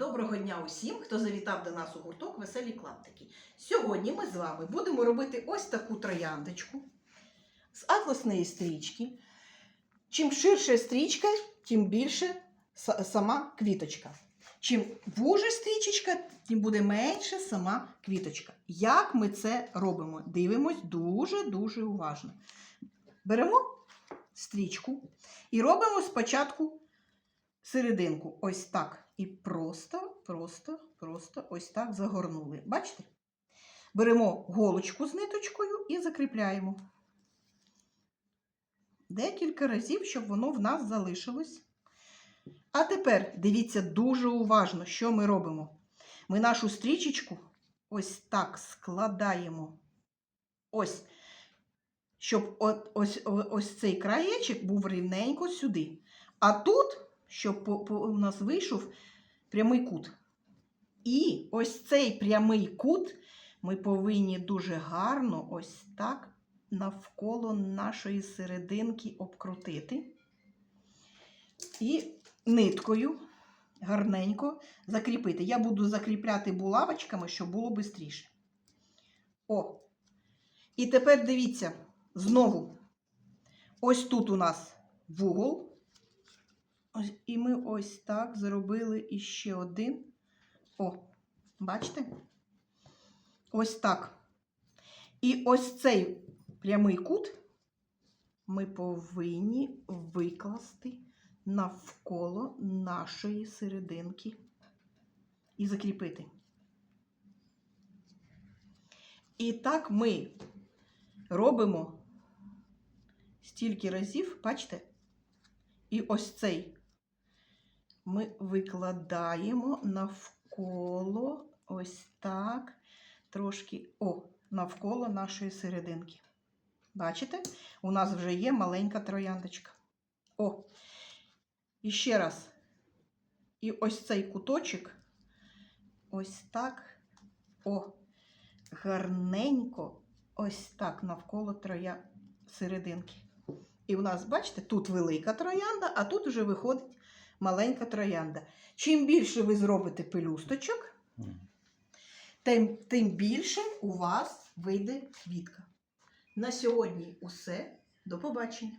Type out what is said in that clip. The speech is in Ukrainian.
Доброго дня усім, хто завітав до нас у гурток Веселі клаптики. Сьогодні ми з вами будемо робити ось таку трояндочку з атласної стрічки. Чим ширша стрічка, тим більше сама квіточка. Чим вужа стрічечка, тим буде менше сама квіточка. Як ми це робимо? Дивимось дуже-дуже уважно. Беремо стрічку і робимо спочатку серединку. Ось так. І просто, просто, просто ось так загорнули. Бачите? Беремо голочку з ниточкою і закріпляємо. Декілька разів, щоб воно в нас залишилось. А тепер дивіться дуже уважно, що ми робимо. Ми нашу стрічечку ось так складаємо. Ось, щоб от, ось, ось цей краєчок був рівненько сюди. А тут, щоб по, по, у нас вийшов прямий кут. І ось цей прямий кут ми повинні дуже гарно ось так навколо нашої серединки обкрутити. І ниткою гарненько закріпити. Я буду закріпляти булавочками, щоб було швидше. О! І тепер дивіться, знову. Ось тут у нас вугол. І ми ось так зробили іще один. О, бачите? Ось так. І ось цей прямий кут ми повинні викласти навколо нашої серединки і закріпити. І так ми робимо стільки разів, бачите? І ось цей ми викладаємо навколо ось так, трошки о, навколо нашої серединки. Бачите? У нас вже є маленька трояндочка. О, і ще раз. І ось цей куточок, ось так, о, гарненько, ось так навколо троя серединки. І у нас, бачите, тут велика троянда, а тут вже виходить маленька троянда. Чим більше ви зробите пелюсточок, тим, тим більше у вас вийде квітка. На сьогодні усе. До побачення!